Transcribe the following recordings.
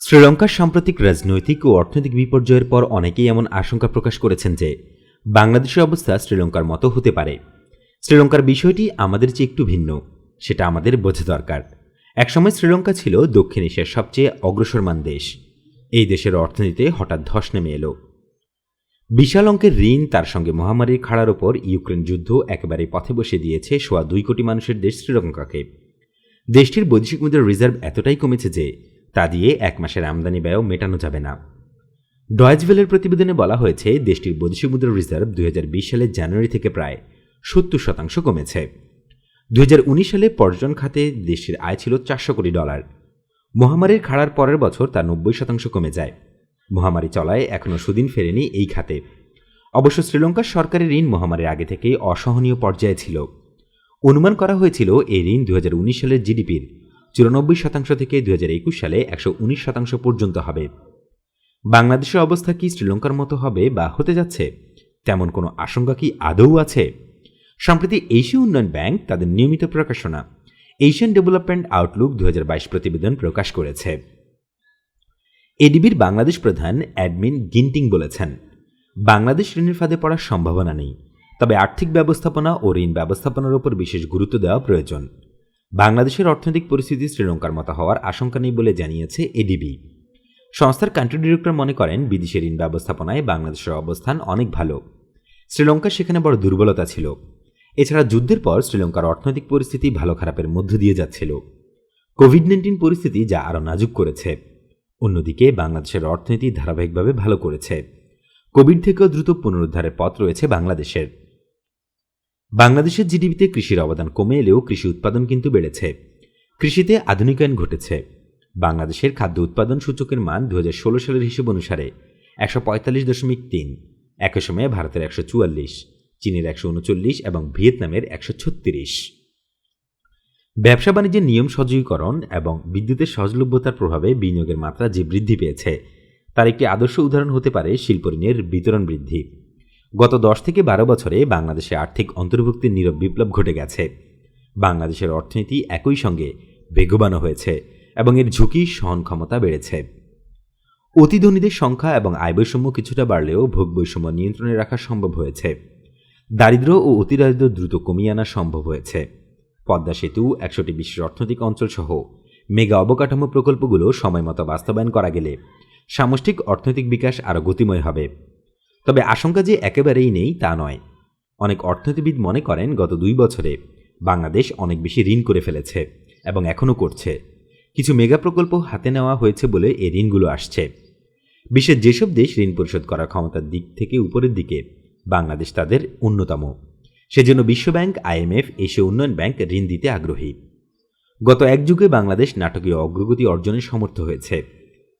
শ্রীলঙ্কার সাম্প্রতিক রাজনৈতিক ও অর্থনৈতিক বিপর্যয়ের পর অনেকেই এমন আশঙ্কা প্রকাশ করেছেন যে বাংলাদেশের অবস্থা শ্রীলঙ্কার মতো হতে পারে। শ্রীলঙ্কার বিষয়টি আমাদের চেয়ে একটু ভিন্ন, সেটা আমাদের বোঝা দরকার। একসময় শ্রীলঙ্কা ছিল দক্ষিণ এশিয়ার সবচেয়ে অগ্রসরমান দেশ। এই দেশের অর্থনীতিতে হঠাৎ ধস নেমে এলো। বিশাল অঙ্কের ঋণ, তার সঙ্গে মহামারীর খাড়ার ওপর ইউক্রেন যুদ্ধ একেবারে পথে বসে দিয়েছে সোয়া দুই কোটি মানুষের দেশ শ্রীলঙ্কাকে। দেশটির বৈদেশিক মুদ্রার রিজার্ভ এতটাই কমেছে যে তা দিয়ে এক মাসের আমদানি ব্যয়ও মেটানো যাবে না। ডয়েজভেলের প্রতিবেদনে বলা হয়েছে, দেশটির বৈদেশিক মুদ্রার রিজার্ভ দুই হাজার বিশ সালের জানুয়ারি থেকে প্রায় সত্তর শতাংশ কমেছে। দুই হাজার উনিশ সালে পর্যটন খাতে দেশটির আয় ছিল চারশো কোটি ডলার। মহামারীর খাড়ার পরের বছর তা নব্বই শতাংশ কমে যায়। মহামারী চলায় এখনও সুদিন ফেরেনি এই খাতে। অবশ্য শ্রীলঙ্কার সরকারি ঋণ মহামারীর আগে থেকেই অসহনীয় পর্যায়ে ছিল। অনুমান করা হয়েছিল, এই ঋণ দুই হাজার উনিশ সালের জিডিপির চুরানব্বই শতাংশ থেকে দু হাজার একুশ সালে একশো উনিশ শতাংশ পর্যন্ত হবে। বাংলাদেশের অবস্থা কি শ্রীলঙ্কার মতো হবে বা হতে যাচ্ছে? তেমন কোনো আশঙ্কা কি আদৌ আছে? সম্প্রতি এশীয় উন্নয়ন ব্যাংক তাদের নিয়মিত প্রকাশনা, এশিয়ান ডেভেলপমেন্ট আউটলুক দু হাজার বাইশ প্রতিবেদন প্রকাশ করেছে। এডিবির বাংলাদেশ প্রধান অ্যাডমিন গিন্টিং বলেছেন, বাংলাদেশ ঋণের ফাঁদে পড়ার সম্ভাবনা নেই, তবে আর্থিক ব্যবস্থাপনা ও ঋণ ব্যবস্থাপনার উপর বিশেষ গুরুত্ব দেওয়া প্রয়োজন। বাংলাদেশের অর্থনৈতিক পরিস্থিতি শ্রীলঙ্কার মতো হওয়ার আশঙ্কা নেই বলে জানিয়েছে এডিবি সংস্থার কান্ট্রি ডিরেক্টর মনে করেন, বিদেশি ঋণ ব্যবস্থাপনায় বাংলাদেশের অবস্থান অনেক ভালো। শ্রীলঙ্কার সেখানে বড় দুর্বলতা ছিল। এছাড়া যুদ্ধের পর শ্রীলঙ্কার অর্থনৈতিক পরিস্থিতি ভালো খারাপের মধ্য দিয়ে যাচ্ছিল। কোভিড নাইন্টিন পরিস্থিতি যা আরও নাজুক করেছে। অন্যদিকে, বাংলাদেশের অর্থনীতি ধারাবাহিকভাবে ভালো করেছে। কোভিড থেকেও দ্রুত পুনরুদ্ধারের পথ রয়েছে বাংলাদেশের। বাংলাদেশের জিডিপিতে কৃষির অবদান কমে এলেও কৃষি উৎপাদন কিন্তু বেড়েছে। কৃষিতে আধুনিকায়ন ঘটেছে। বাংলাদেশের খাদ্য উৎপাদন সূচকের মান দু হাজার ষোলো সালের হিসেব অনুসারে একশো পঁয়তাল্লিশ দশমিক তিন, একই সময়ে ভারতের একশো চুয়াল্লিশ, চীনের একশো উনচল্লিশ এবং ভিয়েতনামের একশো ছত্রিশ। ব্যবসা বাণিজ্যের নিয়ম সজীকরণ এবং বিদ্যুতের সহজলভ্যতার প্রভাবে বিনিয়োগের মাত্রা যে বৃদ্ধি পেয়েছে, তার একটি আদর্শ উদাহরণ হতে পারে শিল্প ঋণের বিতরণ বৃদ্ধি। গত দশ থেকে বারো বছরে বাংলাদেশে আর্থিক অন্তর্ভুক্তির নীরব বিপ্লব ঘটে গেছে। বাংলাদেশের অর্থনীতি একই সঙ্গে বেগবানও হয়েছে এবং এর ঝুঁকি সহন ক্ষমতা বেড়েছে। অতি ধনীদের সংখ্যা এবং আয় বৈষম্য কিছুটা বাড়লেও ভোগ বৈষম্য নিয়ন্ত্রণে রাখা সম্ভব হয়েছে। দারিদ্র ও অতি দারিদ্র দ্রুত কমিয়ে আনা সম্ভব হয়েছে। পদ্মা সেতু, একশোটি বিশ্বের অর্থনৈতিক অঞ্চল সহ মেগা অবকাঠামো প্রকল্পগুলো সময়মতো বাস্তবায়ন করা গেলে সামষ্টিক অর্থনৈতিক বিকাশ আরও গতিময় হবে। তবে আশঙ্কা যে একেবারেই নেই তা নয়। অনেক অর্থনীতিবিদ মনে করেন, গত দুই বছরে বাংলাদেশ অনেক বেশি ঋণ করে ফেলেছে এবং এখনও করছে। কিছু মেগা প্রকল্প হাতে নেওয়া হয়েছে বলে এই ঋণগুলো আসছে। বিশ্বের যেসব দেশ ঋণ পরিশোধ করার ক্ষমতার দিক থেকে উপরের দিকে, বাংলাদেশ তাদের অন্যতম। সেজন্য বিশ্বব্যাংক আইএমএফ এশীয় উন্নয়ন ব্যাংক ঋণ দিতে আগ্রহী। গত এক যুগে বাংলাদেশ নাটকীয় অগ্রগতি অর্জনে সমর্থ হয়েছে।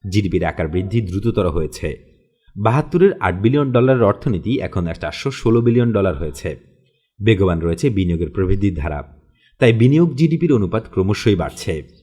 জিডিপির আকার বৃদ্ধি দ্রুততর হয়েছে। বাহাত্তরের আট বিলিয়ন ডলারের অর্থনীতি এখন চারশো ষোলো বিলিয়ন ডলার হয়েছে। বেগবান রয়েছে বিনিয়োগের প্রবৃদ্ধির ধারা। তাই বিনিয়োগ জিডিপির অনুপাত ক্রমশই বাড়ছে।